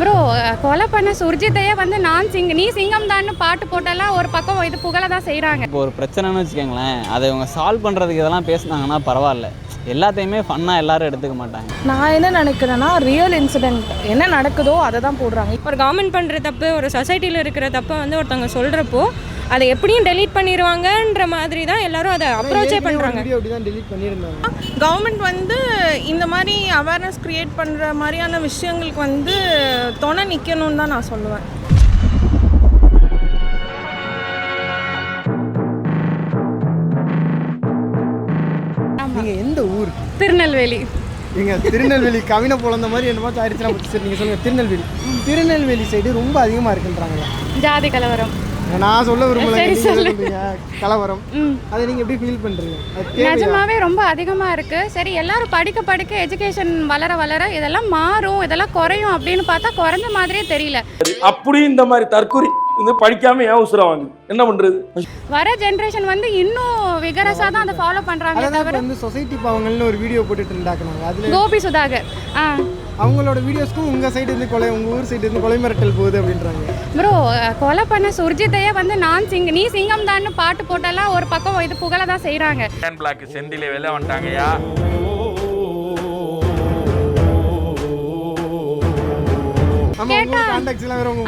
Bro கொலை பண்ண சுர்ஜித்தையே வந்து நான் சிங் நீ சிங்கம் தான்னு பாட்டு போட்டெல்லாம் ஒரு பக்கம் இது புகழ தான் செய்கிறாங்க இப்போ ஒரு பிரச்சனைன்னு வச்சுக்கோங்களேன் அதை இவங்க சால்வ் பண்ணுறதுக்கு இதெல்லாம் பேசுனாங்கன்னா பரவாயில்ல. எல்லாத்தையுமே ஃபன்னாக எல்லாரும் எடுத்துக்க மாட்டாங்க. நான் என்ன நினைக்கிறேன்னா ரியல் இன்சிடென்ட் என்ன நடக்குதோ அதை தான் போடுறாங்க. ஒரு கவர்மெண்ட் பண்ணுற தப்பு ஒரு சொசைட்டியில் இருக்கிற தப்பை வந்து ஒருத்தவங்க சொல்கிறப்போ அதை எப்படியும் டெலீட் பண்ணிடுவாங்கன்ற மாதிரி தான் எல்லாரும் அதை அப்ரோச்சே பண்ணுறாங்க வீடியோ அப்படி தான் டெலீட் பண்ணியிருந்தாங்க. கவர்மெண்ட் வந்து இந்த மாதிரி அவேர்னஸ் கிரியேட் பண்ணுற மாதிரியான விஷயங்களுக்கு வந்து துணை நிற்கணும்னு தான் நான் சொல்லுவேன். திருநெல்வேலி. நீங்க திருநெல்வேலி கவினை பிறந்த மாதிரி என்ன பார்த்து ஆயிடுச்சுன்னா சரி நீங்க சொல்லுங்க திருநெல்வேலி. திருநெல்வேலி சைடு ரொம்ப அதிகமா இருக்குன்றாங்க ஜாதி கலவரம். நான் சொல்ல விரும்பல கலவரம். அதை நீங்க எப்படி ஃபீல் பண்றீங்க? நிஜமாவே ரொம்ப அதிகமாக இருக்குது சரி எல்லாரும் படிக்க படிக்க எஜுகேஷன் வளர வளர இதெல்லாம் மாறும் இதெல்லாம் குறையும் அப்படின்னு பார்த்தா குறைஞ்ச மாதிரியே தெரியல. அப்படி இந்த மாதிரி தற்கொலை வந்து படிக்காம ஏன் உசுர வாங்க என்ன பண்றது? வர ஜென்ரேஷன் வந்து இன்னும் விகரஸாக தான் அதை ஃபாலோ பண்ணுறாங்களே அதான் தவிர வந்து சொசைட்டி பாவங்கள்னு ஒரு வீடியோ போட்டுட்டு இருந்தாக்குனாங்க அதுல கோபி சுதாகர். அவங்களோட வீடியோஸ்க்கும் உங்க சைடு இருந்து கொலை உங்க ஊர் சைடு இருந்து கொலை மிரட்டல் போகுது அப்படின்றாங்க. ப்ரோ கொலை பண்ண சுர்ஜித்தையே வந்து நான் சிங் நீ சிங்கம் தான்னு பாட்டு போட்டெல்லாம் ஒரு பக்கம் இது புகழ தான் செய்கிறாங்க பிளாக் செந்தில வெளில வந்துட்டாங்கய்யா.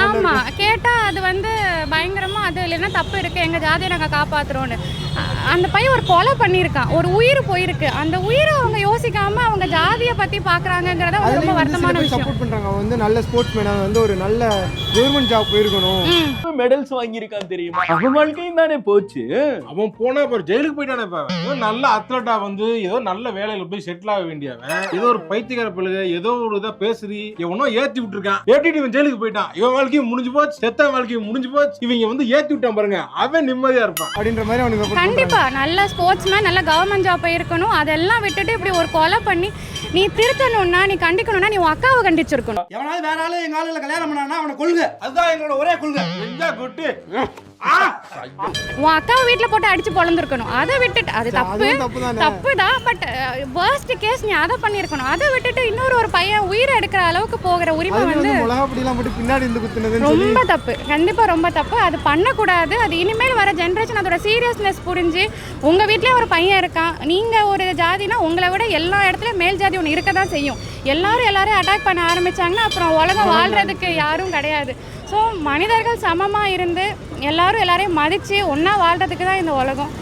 ஆமா கேட்டால் அது வந்து பயங்கரமாக அது இல்லைன்னா தப்பு இருக்கு. எங்கள் ஜாதியை நாங்கள் காப்பாற்றுறோன்னு அந்த பையன் ஒரு கொலை பண்ணியிருக்கான். ஒரு உயிர் போயிருக்கு. அந்த உயிரை அவங்க யோசிக்காம அவங்க ஜாதியை பத்தி பாக்குறாங்கங்கிறத வந்து ரொம்ப வருத்தமான பேர் விஷயம். சப்போர்ட் பண்றாங்க. அவன் வந்து நல்ல ஸ்போர்ட்ஸ் மேன் வந்து ஒரு நல்ல கவர்மெண்ட் ஜாப் போயிருக்கணும். மெடல்ஸ் வாங்கியிருக்கான் தெரியுமா? அவன் வாழ்க்கையும் தானே போச்சு. அவன் போனா இப்போ ஜெயிலுக்கு போயிட்டானே இப்ப. நல்ல அத்லட்டா வந்து ஏதோ நல்ல வேலையில போய் செட்டில் ஆக வேண்டியவன். ஏதோ ஒரு பைத்தியக்கார பிள்ளைக ஏதோ ஒரு இதை பேசுறி எவனோ ஏத்தி விட்டுருக்கான். ஏத்திட்டு இவன் ஜெயிலுக்கு போயிட்டான். இவன் வாழ்க்கையும் முடிஞ்சு போச்சு செத்த வாழ்க்கையும் முடிஞ்சு போச்சு. இவங்க வந்து ஏத்தி விட்டான் பாருங்க. அவன் நிம்மதியா இருப்பான். அப்படின்ற மாதிரி அவனுக்கு. கண்டிப்பா. நல்ல ஸ்போர்ட்ஸ்மேன் நல்ல கவர்மெண்ட் ஜாப் இருக்கணும். அதெல்லாம் விட்டுட்டு இப்படி ஒரு கொலை பண்ணி நீ திருத்தணும்னா நீ கண்டிக்கணும்னா நீ உன் அக்காவை கண்டிச்சிருக்கணும். எவனாவது வேற ஆளு எங்க ஆளுல கல்யாணம் பண்ணானா அவனை கொள்க அதுதான் எங்களோட ஒரே கொள்கை. குட்டு? உன் அக்காவை வீட்டில் போட்டு அடிச்சு பொழந்திருக்கணும். அதை விட்டுட்டு அது தப்பு. தப்பு தானே? பட் வேர்ஸ்ட் கேஸ் நீ அதை பண்ணியிருக்கணும். அதை விட்டுட்டு இன்னொரு ஒரு பையன் உயிரை எடுக்கிற அளவுக்கு போகிற உரிமை வந்து ரொம்ப தப்பு. கண்டிப்பாக ரொம்ப தப்பு. அது பண்ணக்கூடாது. அது இனிமேல் வர ஜென்ரேஷன் அதோட சீரியஸ்னஸ் புரிஞ்சு உங்கள் வீட்லேயே ஒரு பையன் இருக்கான். நீங்கள் ஒரு ஜாதினா உங்களை விட எல்லா இடத்துலையும் மேல் ஜாதி ஒன்று இருக்க தான் செய்யும். எல்லாரும் எல்லாரையும் அட்டாக் பண்ண ஆரம்பிச்சாங்கன்னா அப்புறம் உலகம் வாழ்கிறதுக்கு யாரும் கிடையாது. ஸோ மனிதர்கள் சமமாக இருந்து எல்லாரும் எல்லாரையும் மதித்து ஒன்றா வாழ்கிறதுக்கு தான் இந்த உலகம்.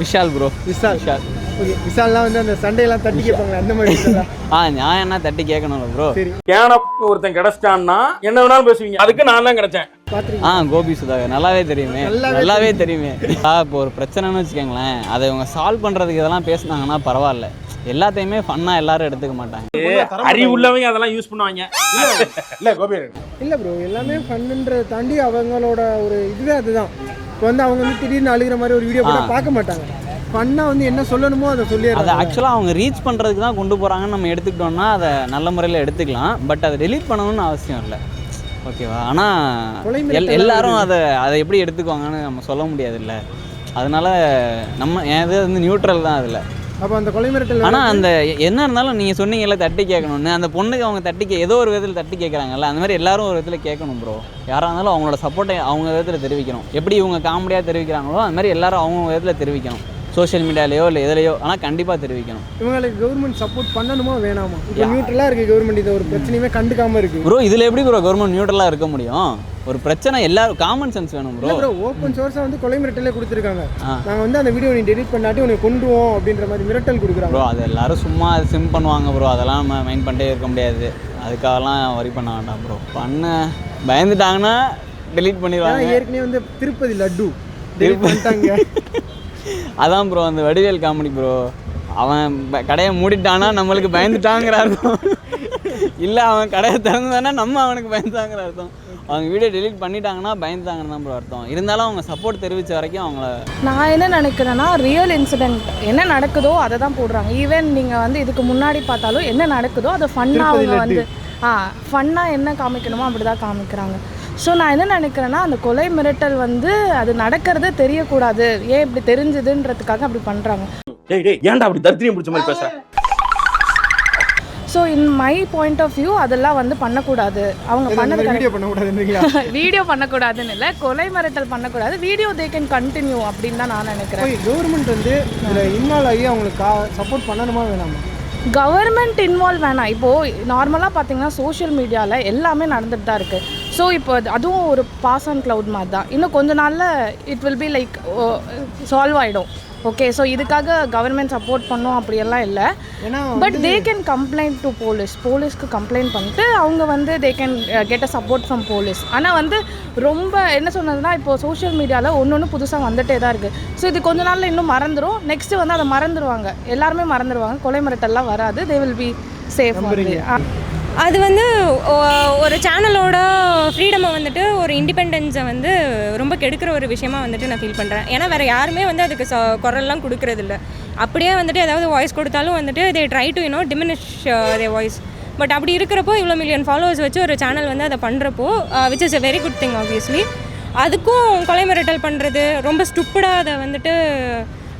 விஷால் ப்ரோ விஷால். விஷால். ஓகே. விஷால்லாம் வந்து அந்த சண்டையெல்லாம் தட்டி கேட்பாங்க அந்த மாதிரி. ஆ நான் என்ன தட்டி கேட்கணும்ல ப்ரோ சரி. கேன ஒருத்தன் கிடைச்சிட்டான்னா என்ன வேணாலும் பேசுவீங்க. அதுக்கு நான் தான் கிடைச்சேன். ஆ கோபி சுதாகர் நல்லாவே தெரியுமே. நல்லாவே நல்லாவே தெரியுமே. ஆ இப்போ ஒரு பிரச்சனைன்னு வச்சுக்கோங்களேன் அதை இவங்க சால்வ் பண்ணுறதுக்கு இதெல்லாம் பேசுனாங்கன்னா பரவாயில்ல. எல்லாத்தையுமே ஃபன்னாக எல்லாரும் எடுத்துக்க மாட்டாங்க. அறிவு உள்ளவங்க அதெல்லாம் யூஸ் பண்ணுவாங்க. இல்ல கோபி. இல்ல ப்ரோ எல்லாமே ஃபன்ன்றதை தாண்டி அவங்களோட ஒரு இதுவே அதுதான். இப்போ வந்து அவங்க வந்து திடீர்னு அழுகிற மாதிரி ஒரு வீடியோ ஆ. பார்க்க மாட்டாங்க. ஃபன்னாக வந்து என்ன சொல்லணுமோ அதை அதை சொல்லிடுறாங்க ஆக்சுவலாக அவங்க ரீச் பண்ணுறதுக்கு தான் கொண்டு போகிறாங்கன்னு நம்ம எடுத்துக்கிட்டோம்னா அதை நல்ல முறையில் எடுத்துக்கலாம். பட் அதை டெலீட் பண்ணணும்னு அவசியம் இல்லை. ஓகேவா ஆனால் எல்லாரும் அதை அதை எப்படி எடுத்துக்குவாங்கன்னு நம்ம சொல்ல முடியாதுல்ல அதனால நம்ம என் இது வந்து நியூட்ரல் தான் அதில். அப்போ அந்த கொலை மிரட்டல் ஆனால் அந்த என்ன இருந்தாலும் நீங்கள் சொன்னீங்கல்ல தட்டி கேட்கணும்னு அந்த பொண்ணுக்கு அவங்க தட்டி கே ஏதோ ஒரு விதத்தில் தட்டி கேட்குறாங்கல்ல அந்த மாதிரி எல்லாரும் ஒரு விதத்தில் கேட்கணும் ப்ரோ யாராக இருந்தாலும் அவங்களோட சப்போர்ட்டை அவங்க விதத்தில் தெரிவிக்கணும். எப்படி இவங்க காமெடியாக தெரிவிக்கிறாங்களோ அது மாதிரி எல்லாரும் அவங்க விதத்தில் தெரிவிக்கணும். சோஷியல் மீடியாலேயோ இல்லை எதுலையோ ஆனால் கண்டிப்பாக தெரிவிக்கணும். இவங்களுக்கு கவர்மெண்ட் சப்போர்ட் பண்ணணுமா வேணாமா? இப்போ நியூட்ரலாக இருக்குது கவர்மெண்ட் இதை ஒரு பிரச்சனையுமே கண்டுக்காம இருக்கு. ப்ரோ இதில் எப்படி ப்ரோ கவர்மெண்ட் நியூட்ரலாக இருக்க முடியும்? ஒரு பிரச்சனை எல்லாரும் காமன் சென்ஸ் வேணும் ப்ரோ ப்ரோ ஓப்பன் சோர்ஸாக வந்து கொலை மிரட்டலே கொடுத்துருக்காங்க. நாங்கள் வந்து அந்த வீடியோ நீ டெலிட் பண்ணாட்டி உன்னை கொண்டுவோம் அப்படின்ற மாதிரி மிரட்டல் கொடுக்குறாங்க. ப்ரோ அது எல்லாரும் சும்மா சிம் பண்ணுவாங்க ப்ரோ அதெல்லாம் நம்ம மைண்ட் பண்ணிட்டே இருக்க முடியாது. அதுக்காகலாம் வரி பண்ண வேண்டாம் ப்ரோ பண்ண பயந்துட்டாங்கன்னா delete ஏன்னா பண்ணிடுவாங்க ஏற்கனவே வந்து திருப்பதி லட்டு டெலிட் பண்ணிட்டாங்க. அதான் ப்ரோ அந்த வடிவேல் காமெடி ப்ரோ அவன் கடையை மூடிட்டானா நம்மளுக்கு பயந்துட்டாங்கிற அர்த்தம். இல்லை அவன் கடையை திறந்தானா நம்ம அவனுக்கு பயந்தாங்கிற அர்த்தம். அவங்க வீடியோ டெலீட் பண்ணிட்டாங்கன்னா பயந்துட்டாங்கன்னு தான் ப்ரோ அர்த்தம். இருந்தாலும் அவங்க சப்போர்ட் தெரிவித்த வரைக்கும் அவங்கள நான் என்ன நினைக்கிறேன்னா ரியல் இன்சிடென்ட் என்ன நடக்குதோ அதை தான் போடுறாங்க. ஈவன் நீங்கள் வந்து இதுக்கு முன்னாடி பார்த்தாலும் என்ன நடக்குதோ அதை ஃபன்னாக அவங்க. வந்து ஆ ஃபன்னாக என்ன காமிக்கணுமோ அப்படி தான் காமிக்கிறாங்க. ஸோ நான் என்ன நினைக்கிறேன்னா அந்த கொலை மிரட்டல் வந்து அது நடக்கிறது தெரியக்கூடாது. ஏன் இப்படி தெரிஞ்சுதுன்றதுக்காக அப்படி பண்ணுறாங்க டேய் டேய் ஏன்டா அப்படி தரித்திரியம் பிடிச்ச மாதிரி பேச so in my point of view அதெல்லாம் வந்து பண்ணக்கூடாது. அவங்க பண்ணது வீடியோ பண்ணக்கூடாதுன்னு இல்லை கொலை மிரட்டல் பண்ணக்கூடாது. வீடியோ தே கேன் கண்டினியூ அப்படின்னு தான் நான் நினைக்கிறேன். கவர்மெண்ட் வந்து இதில் இன்வால்வ் ஆகி அவங்களுக்கு சப்போர்ட் பண்ணணுமா வேணாமா? கவர்மெண்ட் இன்வால்வ் வேணாம். இப்போது நார்மலாக பார்த்தீங்கன்னா சோஷியல் மீடியாவில் எல்லாமே நடந்துட்டு தான் இருக்குது ஸோ இப்போ அது- அதுவும் ஒரு பாஸ் ஆன் க்ளவுட் மாதிரி தான் இன்னும் கொஞ்ச நாளில் it will be like solve ஆகிடும் ஓகே ஸோ இதுக்காக கவர்மெண்ட் சப்போர்ட் பண்ணும் அப்படியெல்லாம் இல்லை. But they can complaint to police போலீஸ்க்கு கம்ப்ளைண்ட் பண்ணிட்டு அவங்க வந்து they can get a support from police ஆனால் வந்து ரொம்ப என்ன சொன்னதுன்னா இப்போ சோஷியல் மீடியாவில் ஒன்று ஒன்று புதுசாக வந்துட்டே தான் இருக்குது ஸோ இது கொஞ்ச நாளில் இன்னும் மறந்துடும் நெக்ஸ்ட்டு வந்து அதை மறந்துடுவாங்க எல்லாருமே மறந்துடுவாங்க கொலை மிரட்டல்லாம் வராது. தே வில் பி சேஃப் அது வந்து ஒரு சேனலோட ஃப்ரீடமை வந்துட்டு ஒரு இண்டிபெண்டன்ஸை வந்து ரொம்ப கெடுக்கிற ஒரு விஷயமா வந்துட்டு நான் ஃபீல் பண்ணுறேன் ஏன்னா வேறு யாருமே வந்து அதுக்கு ச குரல்லாம் கொடுக்கறதில்ல. அப்படியே வந்துட்டு ஏதாவது வாய்ஸ் கொடுத்தாலும் வந்துட்டு they try to you know diminish the voice but அப்படி இருக்கிறப்போ இவ்வளோ மில்லியன் ஃபாலோவர்ஸ் வச்சு ஒரு சேனல் வந்து அதை பண்ணுறப்போ which is a very good thing obviously அதுக்கும் கொலை மிரட்டல் பண்ணுறது ரொம்ப ஸ்டுப்பிடாக அதை வந்துட்டு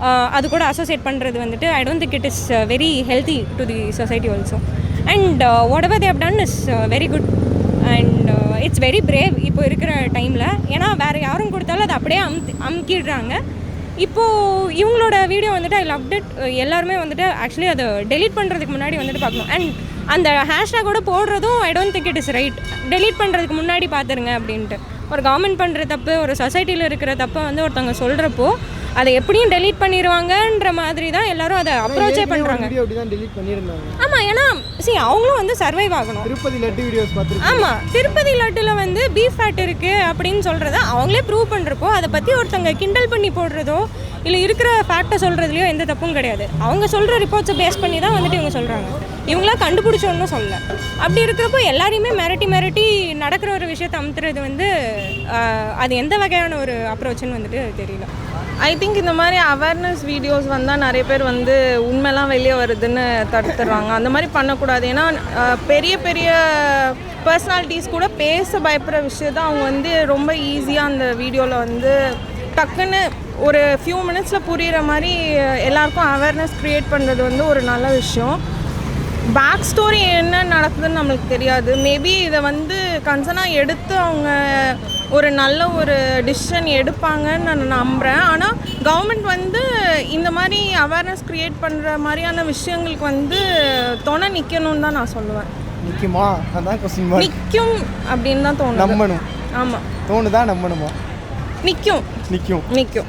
uh, அது கூட அசோசியேட் பண்ணுறது வந்துட்டு I don't think it is very healthy to the society also and whatever they've done is very good and it's very brave இப்போ இருக்கிற டைமில் ஏன்னா வேறு யாரும் கொடுத்தாலும் அதை அப்படியே அமுத்தி அமுக்கிடுறாங்க. இப்போது இவங்களோட வீடியோ வந்துட்டு ஐ லவ் இட் எல்லாருமே வந்துட்டு ஆக்சுவலி அதை டெலீட் பண்ணுறதுக்கு முன்னாடி வந்துட்டு பார்க்கணும். அண்ட் அந்த ஹேஷ்டேக்கோட போடுறதும் I don't think it is right delete பண்ணுறதுக்கு முன்னாடி பார்த்துருங்க அப்படின்ட்டு. ஒரு கவர்மெண்ட் பண்ணுற தப்பு ஒரு சொசைட்டியில் இருக்கிற தப்பை வந்து ஒருத்தவங்க சொல்கிறப்போ அதை எப்படியும் டெலீட் பண்ணிடுவாங்கன்ற மாதிரி தான் எல்லாரும் அதை அப்ரோச்சே பண்ணுறாங்க ஆமாம் ஏன்னா see அவங்களும் வந்து சர்வைவ் ஆகணும். திருப்பதி லட்டு வீடியோஸ் பார்த்துருக்கேன் ஆமாம் திருப்பதி லட்டுல வந்து பீஃப் ஃபேட் இருக்குது அப்படின்னு சொல்கிறத அவங்களே ப்ரூவ் பண்ணுறப்போ அதை பற்றி ஒருத்தங்க கிண்டல் பண்ணி போடுறதோ இல்லை இருக்கிற ஃபேக்டை சொல்கிறதுலையோ எந்த தப்பும் கிடையாது. அவங்க சொல்கிற ரிப்போர்ட்ஸை பேஸ் பண்ணி தான் வந்துட்டு இவங்க சொல்கிறாங்க இவங்களா கண்டுபிடிச்சோன்னு சொல்லல. அப்படி இருக்கிறப்போ எல்லாரையுமே மிரட்டி மிரட்டி நடக்கிற ஒரு விஷயத்தை அமுத்துறது வந்து அது எந்த வகையான ஒரு அப்ரோச்சுன்னு வந்துட்டு தெரியல. ஐ திங்க் இந்த மாதிரி அவேர்னஸ் வீடியோஸ் வந்தால் நிறைய பேர் வந்து உண்மைலாம் வெளியே வருதுன்னு தடுத்துடுறாங்க. அந்த மாதிரி பண்ணக்கூடாது. ஏன்னா பெரிய பெரிய பர்சனாலிட்டிஸ் கூட பேச பயப்படுற விஷயத்த அவங்க வந்து ரொம்ப ஈஸியாக அந்த வீடியோவில் வந்து டக்குன்னு ஒரு ஃபியூ மினிட்ஸில் புரிகிற மாதிரி எல்லாருக்கும் அவேர்னஸ் க்ரியேட் பண்ணுறது வந்து ஒரு நல்ல விஷயம். பேக் ஸ்டோரி என்ன நடக்குதுன்னு நம்மளுக்கு தெரியாது. மேபி இதை வந்து கன்சனாக எடுத்து அவங்க ஒரு நல்ல ஒரு டிசிஷன் எடுப்பாங்கன்னு நான் நம்புகிறேன் ஆனால் கவர்மெண்ட் வந்து இந்த மாதிரி அவேர்னஸ் க்ரியேட் பண்ணுற மாதிரியான விஷயங்களுக்கு வந்து துணை நிற்கணும்னு தான் நான் சொல்லுவேன். நிற்குமா அதான் கொஸ்டின் நிற்கும் அப்படின்னு தான் தோணுது. நம்பணும். ஆமாம் தோணுதா? நம்பணுமா? நிற்கும் நிற்கும் நிற்கும்